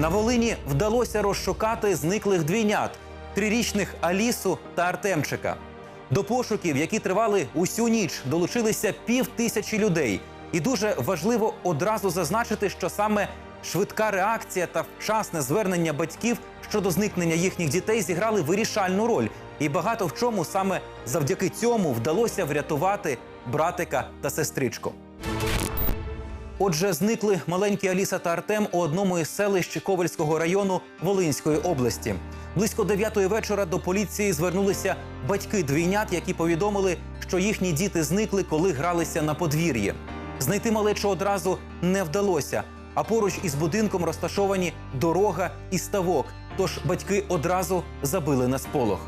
На Волині вдалося розшукати зниклих двійнят трирічних Алісу та Артемчика. До пошуків, які тривали усю ніч, долучилися пів тисячі людей. І дуже важливо одразу зазначити, що саме швидка реакція та вчасне звернення батьків щодо зникнення їхніх дітей зіграли вирішальну роль. І багато в чому саме завдяки цьому вдалося врятувати братика та сестричку. Отже, зникли маленькі Аліса та Артем у одному із селищ Ковальського району Волинської області. Близько дев'ятої вечора до поліції звернулися батьки двійнят, які повідомили, що їхні діти зникли, коли гралися на подвір'ї. Знайти малечу одразу не вдалося. А поруч із будинком розташовані дорога і ставок. Тож батьки одразу забили на сполох.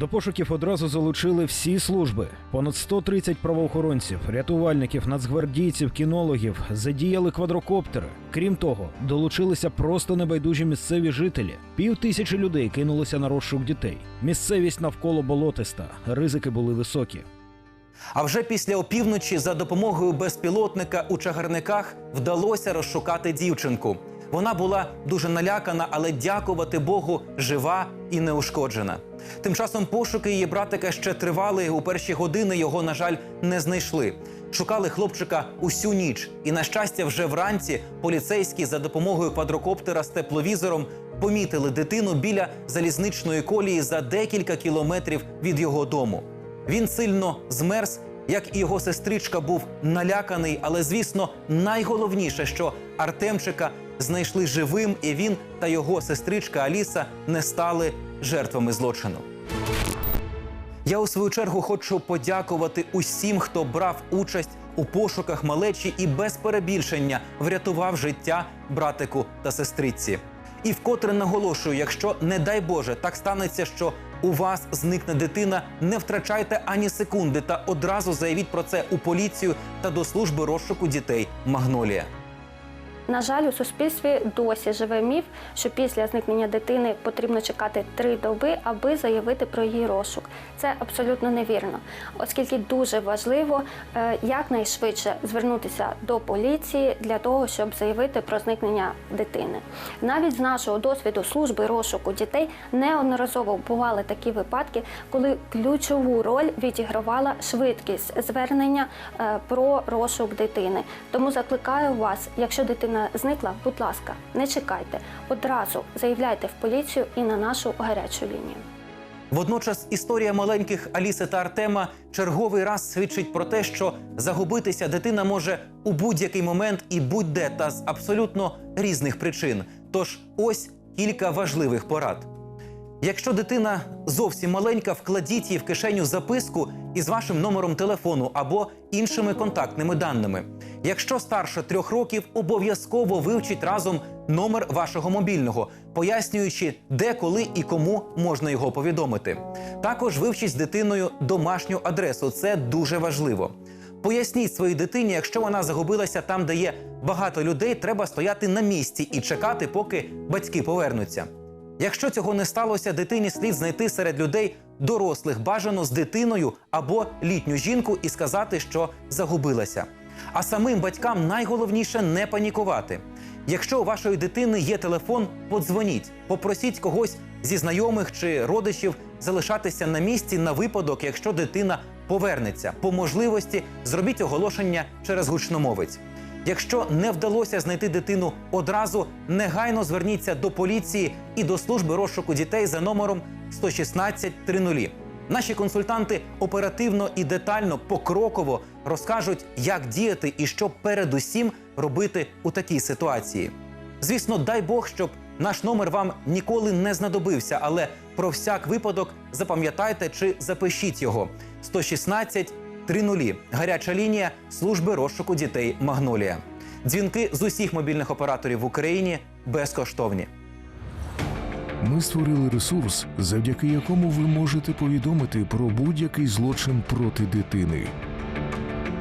До пошуків одразу залучили всі служби. Понад 130 правоохоронців, рятувальників, нацгвардійців, кінологів задіяли квадрокоптери. Крім того, долучилися просто небайдужі місцеві жителі. Пів тисячі людей кинулося на розшук дітей. Місцевість навколо болотиста, ризики були високі. А вже після опівночі за допомогою безпілотника у чагарниках вдалося розшукати дівчинку. Вона була дуже налякана, але дякувати Богу, жива і неушкоджена. Тим часом пошуки її братика ще тривали. У перші години його, на жаль, не знайшли. Шукали хлопчика усю ніч. І, на щастя, вже вранці поліцейські за допомогою квадрокоптера з тепловізором помітили дитину біля залізничної колії за декілька кілометрів від його дому. Він сильно змерз, як і його сестричка був наляканий, але звісно, найголовніше, що Артемчика знайшли живим, і він та його сестричка Аліса не стали жертвами злочину. Я у свою чергу хочу подякувати усім, хто брав участь у пошуках малечі і без перебільшення врятував життя братику та сестриці. І вкотре наголошую, якщо не дай Боже так станеться, що у вас зникне дитина, не втрачайте ані секунди та одразу заявіть про це у поліцію та до служби розшуку дітей Магнолія. На жаль, у суспільстві досі живе міф, що після зникнення дитини потрібно чекати три доби, аби заявити про її розшук. Це абсолютно невірно, оскільки дуже важливо е, якнайшвидше звернутися до поліції для того, щоб заявити про зникнення дитини. Навіть з нашого досвіду служби розшуку дітей неодноразово бували такі випадки, коли ключову роль відігравала швидкість звернення е, про розшук дитини. Тому закликаю вас, якщо дитина зникла, будь ласка, не чекайте. Одразу заявляйте в поліцію і на нашу гарячу лінію. Водночас історія маленьких Аліси та Артема черговий раз свідчить про те, що загубитися дитина може у будь-який момент і будь-де та з абсолютно різних причин. Тож ось кілька важливих порад. Якщо дитина зовсім маленька, вкладіть її в кишеню записку із вашим номером телефону або іншими контактними даними. Якщо старше трьох років, обов'язково вивчіть разом номер вашого мобільного, пояснюючи, де, коли і кому можна його повідомити. Також вивчіть з дитиною домашню адресу. Це дуже важливо. Поясніть своїй дитині, якщо вона загубилася там, де є багато людей, треба стояти на місці і чекати, поки батьки повернуться. Якщо цього не сталося, дитині слід знайти серед людей дорослих, бажано з дитиною або літню жінку і сказати, що загубилася. А самим батькам найголовніше не панікувати. Якщо у вашої дитини є телефон, подзвоніть, попросіть когось зі знайомих чи родичів залишатися на місці на випадок, якщо дитина повернеться. По можливості зробіть оголошення через гучномовець. Якщо не вдалося знайти дитину одразу, негайно зверніться до поліції і до служби розшуку дітей за номером 116 30. Наші консультанти оперативно і детально покроково розкажуть, як діяти і що передусім робити у такій ситуації. Звісно, дай Бог, щоб наш номер вам ніколи не знадобився, але про всяк випадок запам'ятайте чи запишіть його 116 30. Гаряча лінія служби розшуку дітей Магнолія. Дзвінки з усіх мобільних операторів в Україні безкоштовні. Ми створили ресурс, завдяки якому ви можете повідомити про будь-який злочин проти дитини.